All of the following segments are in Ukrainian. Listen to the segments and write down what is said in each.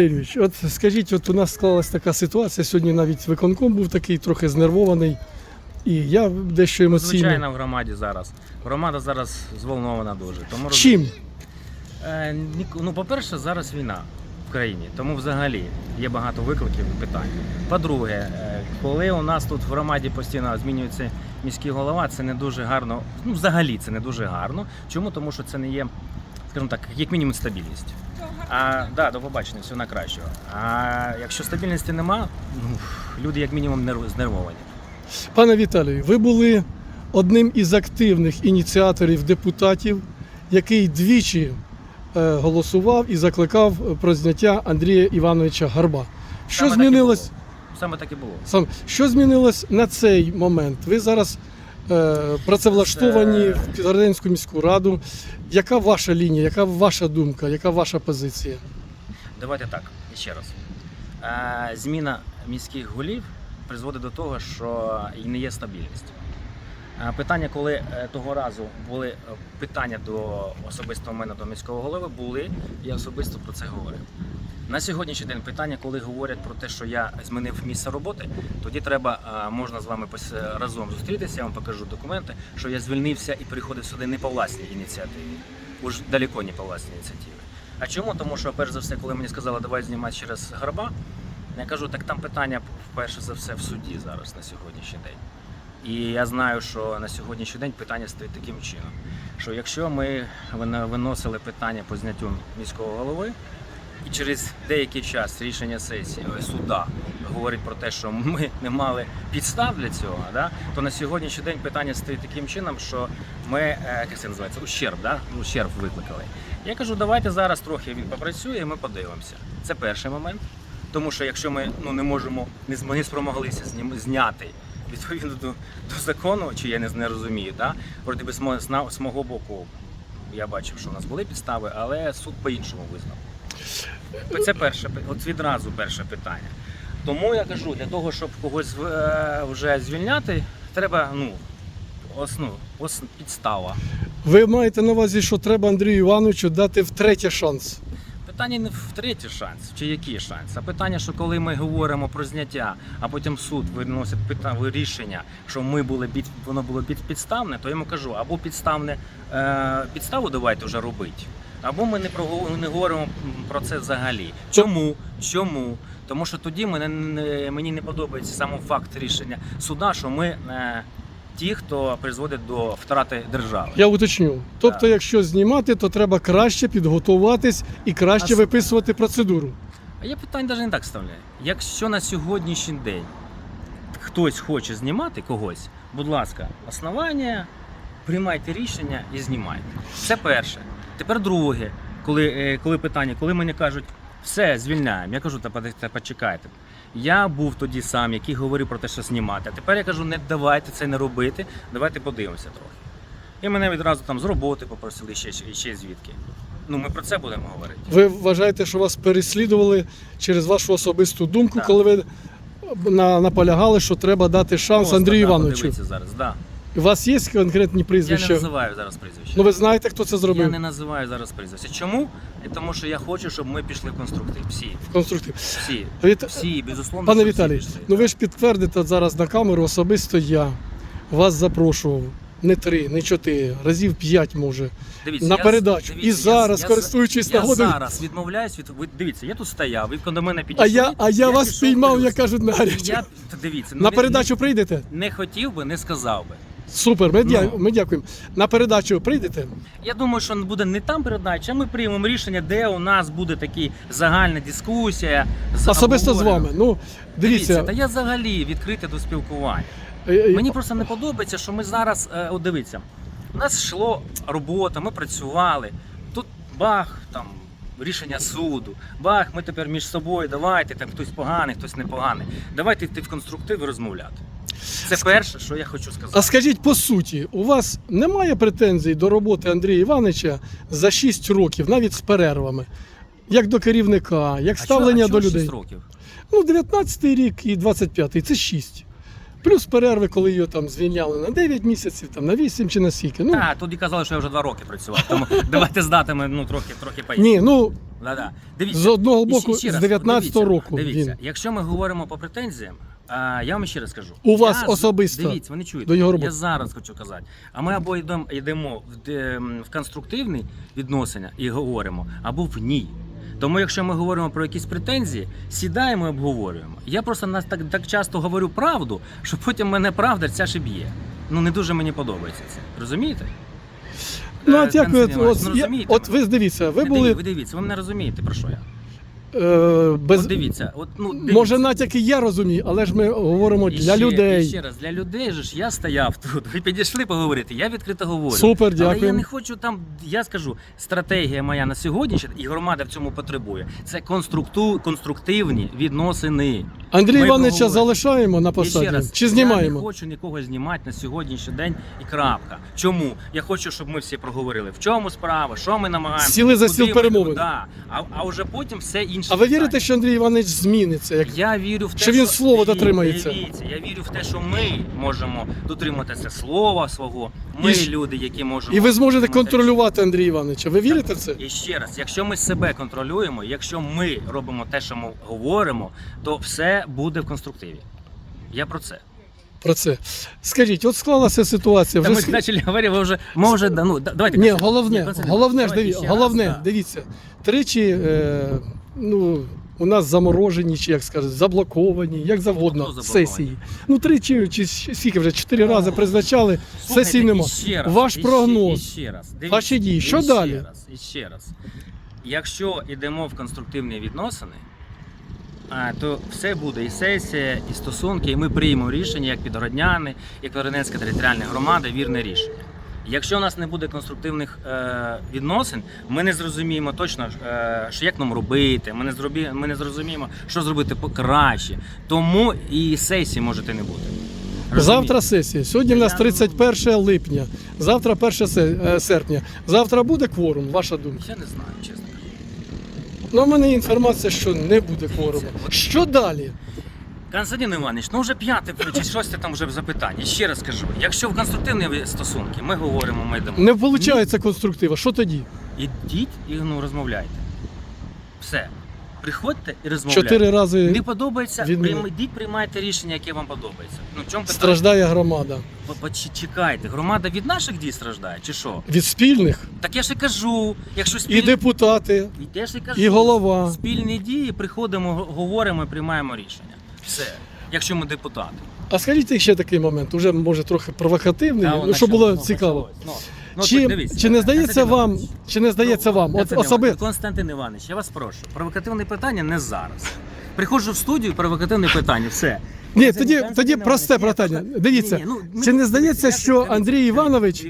Юрійович, от скажіть, от у нас склалась така ситуація. Сьогодні навіть виконком був такий трохи знервований, і я дещо емоційно. Звичайно, в громаді зараз. Громада зараз зволнована дуже. Тому Чим? Е, ну, по-перше, зараз війна в країні, тому взагалі є багато викликів і питань. По-друге, е, коли у нас тут в громаді постійно змінюється міський голова, це не дуже гарно. Ну, взагалі це не дуже гарно. Чому? Тому що це не є, скажімо так, як мінімум стабільність. А да, до побачення, всього на кращого. А якщо стабільності нема, ну, люди як мінімум нерв- знервовані. Пане Віталію, ви були одним із активних ініціаторів депутатів, який двічі е, голосував і закликав про зняття Андрія Івановича Гарба. Що Саме змінилось? було. Саме так і було. Сам що змінилось на цей момент? Ви зараз е, працевлаштовані в Підгороденську міську раду. Яка ваша лінія, яка ваша думка, яка ваша позиція? Давайте так, ще раз. Е, Зміна міських голів призводить до того, що і не є стабільність. Е, Питання, коли е, того разу були е, питання до особисто мене до міського голови, були, я особисто про це говорив. На сьогоднішній день питання, коли говорять про те, що я змінив місце роботи, тоді треба е, можна з вами разом зустрітися. Я вам покажу документи, що я звільнився і приходив сюди не по власній ініціативі, уж далеко не по власній ініціативі. А чому? Тому що, перш за все, коли мені сказали, давай знімати через гарба, я кажу, так там питання перше за все в суді зараз на сьогоднішній день. І я знаю, що на сьогоднішній день питання стоїть таким чином, що якщо ми виносили питання по зняттю міського голови, і через деякий час рішення сесії суда говорить про те, що ми не мали підстав для цього, да, то на сьогоднішній день питання стоїть таким чином, що ми, е, як це називається, ущерб, да? ущерб викликали. Я кажу, давайте зараз трохи він попрацює, і ми подивимося. Це перший момент. Тому що якщо ми ну, не можемо, не, спромоглися зняти відповідно до, до закону, чи я не, не розумію, да? вроді би з мого боку я бачив, що у нас були підстави, але суд по-іншому визнав. Це перше, от відразу перше питання. Тому я кажу, для того, щоб когось е, вже звільняти, треба ну, осну, ос, підстава. Ви маєте на увазі, що треба Андрію Івановичу дати втретє шанс. Питання не в третій шанс, чи який шанс, а питання, що коли ми говоримо про зняття, а потім суд виносить пита- рішення, що ми були під воно було під підставне, то я йому кажу, або підставне е, підставу давайте вже робити, або ми не про не говоримо про це взагалі. Чому? Чому? Тому що тоді мене не мені не подобається сам факт рішення суда, що ми е, ті, хто призводить до втрати держави. Я уточню. Тобто, Так. якщо знімати, то треба краще підготуватись і краще А виписувати процедуру. А я питання навіть не так ставляю. Якщо на сьогоднішній день хтось хоче знімати когось, будь ласка, основання, приймайте рішення і знімайте. Це перше. Тепер друге, коли, е, коли питання, коли мені кажуть, все, звільняємо. Я кажу, та почекайте. Я був тоді сам, який говорив про те, що знімати. А тепер я кажу, не давайте це не робити, давайте подивимося трохи. І мене відразу там з роботи попросили ще, ще, звідки. Ну, ми про це будемо говорити. Ви вважаєте, що вас переслідували через вашу особисту думку, Так. коли ви наполягали, що треба дати шанс Просто, Андрію да, Івановичу. зараз, да. У вас є конкретні прізвища? Я не називаю зараз прізвище. Ну ви знаєте, хто це зробив? Я не називаю зараз прізвище. Чому? Тому що я хочу, щоб ми пішли в конструктив. Всі. В Конструктив. Всі. Віт... Всі, безусловно. Пане що всі пішли, ну ви ж підтвердите зараз на камеру, особисто я вас запрошував. Не три, не чотири, разів п'ять може. Дивіться, на я- передачу. дивіться, І зараз, я, користуючись я, нагодою. Я зараз відмовляюсь від. Ви дивіться, я тут стояв, ви до мене підійшли. А я, а я, вас пішов піймав, як кажуть, на гарячу. Я, дивіться, ну, На не- передачу прийдете? Не, не хотів би, не сказав би. Супер, ми, дя... Ну. ми дякуємо. На передачу прийдете? Я думаю, що буде не там передача, а ми приймемо рішення, де у нас буде така загальна дискусія. з Особисто з вами. Ну, Дивіться, дивіться. та я взагалі відкритий до спілкування. е, е, Мені просто не подобається, що ми зараз, е, от дивіться, у нас йшло робота, ми працювали. Тут бах, там рішення суду, бах, ми тепер між собою, давайте, там хтось поганий, хтось непоганий. Давайте йти в конструктив і розмовляти. Це перше, що я хочу сказати. А скажіть по суті, у вас немає претензій до роботи Андрія Івановича за 6 років, навіть з перервами, як до керівника, як А ставлення чого- а до людей? 6 років? Ну, 19-й рік і 25-й це 6. Плюс перерви, коли його там звільняли на 9 місяців, там на 8 чи на скільки. Ну, А, тоді казали, що я вже два роки працював. Тому давайте з датами ну, трохи, трохи поїхали. ні, ну Да-да. Дивіться, З одного і боку, ще з раз, 19-го дивіться, року Дивіться, він. якщо ми говоримо по претензіям, а, я вам ще раз скажу. У вас Я з- особисто Дивіться, ви не чуєте. до його роботи. Я зараз хочу казати. А ми або йдемо, йдемо в, де- в конструктивні відносини і говоримо, або в ні. Тому, якщо ми говоримо про якісь претензії, сідаємо і обговорюємо. Я просто нас так, так часто говорю правду, що потім мене правда ця і б'є. Ну не дуже мені подобається це. Розумієте? Ну, а от як ви, Іванович, от, ну, я- от ви дивіться, ви Не були ви дивіться, ви мене розумієте про що я. Е, без. От дивіться, от ну дивіться. Може, натяки я розумію, але ж ми говоримо І для ще, людей. І ще раз, для людей же ж я стояв тут. Ви підійшли поговорити, я відкрито говорю. Супер, Але я не хочу там, я скажу, стратегія моя на сьогодні, і громада в цьому потребує. Це конструкту, конструктивні відносини. Андрія Ми Івановича залишаємо на посаді раз, чи Я знімаємо? не хочу нікого знімати на сьогоднішній день і крапка. Чому? Я хочу, щоб ми всі проговорили. В чому справа, що ми намагаємося. Сіли за стіл перемовин. Да. А, а вже потім все інше. А ви питання. вірите, що Андрій Іванович зміниться? Як Я вірю в те, Що він слова дотримається. Дивіться, я вірю в те, що ми можемо дотриматися слова свого. Ми І ж- люди, які можемо і ви зможете дотриматися- контролювати Андрія Івановича? Ви вірите в це? І ще раз, якщо ми себе контролюємо, якщо ми робимо те, що ми говоримо, то все буде в конструктиві. Я про це. Про це скажіть, от склалася ситуація. Та Вже ми ск- почали говорити, ви вже да, ну, да- давайте. Ні, Константин. головне, Ні, Константин, головне ж давайте дивіться, ще раз, головне, да. дивіться. Тричі е, ну, у нас заморожені, чи як скажуть, заблоковані, як завгодно, Хто заблоковані? сесії. Ну, тричі чи щ- скільки вже чотири рази призначали, Слухайте, сесії нема. і ще раз, Ваш і прогноз. Ще, і ще раз. Ваші дії. Що ще далі? Раз, і ще раз. Якщо йдемо в конструктивні відносини, а, то все буде і сесія, і стосунки, і ми приймемо рішення як підгородняни, як Веронецька територіальна громада, вірне рішення. Якщо у нас не буде конструктивних е, відносин, ми не зрозуміємо точно, е, що як нам робити, ми не, зробі, ми не зрозуміємо, що зробити краще. Тому і сесії можете не бути. Завтра сесія. Сьогодні в нас Я- 31 липня, завтра 1 е, серпня. Завтра буде кворум, ваша думка? Я не знаю, чесно. Ну, у мене інформація, що не буде кворуму. Що далі? Константин Іванович, ну вже п'яте чи шосте там вже запитання. Ще раз кажу, якщо в конструктивні стосунки ми говоримо, ми йдемо. Не виходить конструктива. Що тоді? Ідіть і ну, розмовляйте. Все. Приходьте і розмовляйте. Чотири рази Не подобається, прийм- йдіть, приймайте рішення, яке вам подобається. Ну, в чому питання? страждає громада. Ви Почекайте, громада від наших дій страждає, чи що? Від спільних Так я ж і кажу, якщо і спіль... депутати, І я ж і кажу, і голова. спільні дії, приходимо, г- говоримо і приймаємо рішення. Все. Якщо ми депутати. А скажіть ще такий момент, уже може трохи провокативний, ну, щоб що, було ну, цікаво. Ну, ну, Чи, дивіться, чи не здається вам, чи не здається ну, вам, от Константин особи, Константин Іванович, я вас прошу. Провокативне питання не зараз. Приходжу в студію, провокативне питання, все. ні, тоді, тоді просте питання. Дивіться, ну, чи не здається, що Андрій Іванович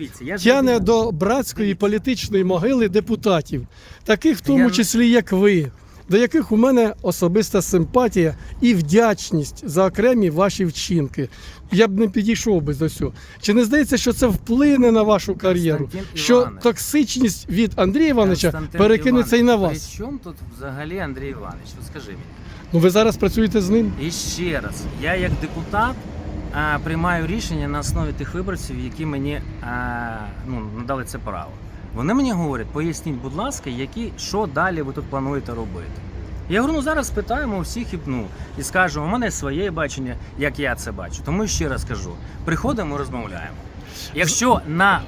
тяне до братської політичної могили депутатів, таких в тому числі, як ви, до яких у мене особиста симпатія і вдячність за окремі ваші вчинки. Я б не підійшов би до цього. Чи не здається, що це вплине на вашу кар'єру? Що токсичність від Андрія Івановича перекинеться і на вас? При чому тут взагалі Андрій Іванович? От скажи мені. Ну ви зараз працюєте з ним? І ще раз, я як депутат приймаю рішення на основі тих виборців, які мені а, ну, надали це право. Вони мені говорять, поясніть, будь ласка, які, що далі ви тут плануєте робити. Я говорю, ну зараз питаємо у всіх і, ну, і скажемо, у мене своє бачення, як я це бачу. Тому ще раз кажу: приходимо, розмовляємо. Якщо на,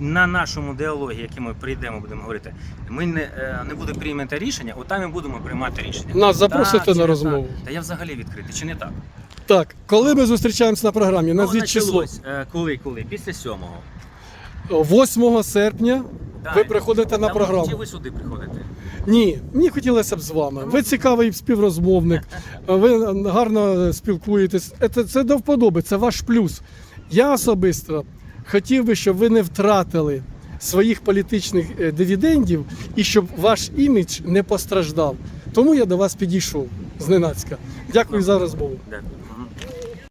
на нашому діалогі, який ми прийдемо, будемо говорити, ми не, е, не буде приймати рішення, отам і будемо приймати рішення. Нас запросите Так, на розмову? Так? Та я взагалі відкритий, чи не так? Так, коли ми зустрічаємося на програмі, назвіть Ну, число. е, Коли, коли? Після сьомого. 8 серпня ви приходите на програму. Чи ви сюди приходите? Ні, мені хотілося б з вами. Ви цікавий співрозмовник, ви гарно спілкуєтесь. Це, це до вподоби, це ваш плюс. Я особисто хотів би, щоб ви не втратили своїх політичних е, дивідендів і щоб ваш імідж не постраждав. Тому я до вас підійшов зненацька. Дякую за розмову.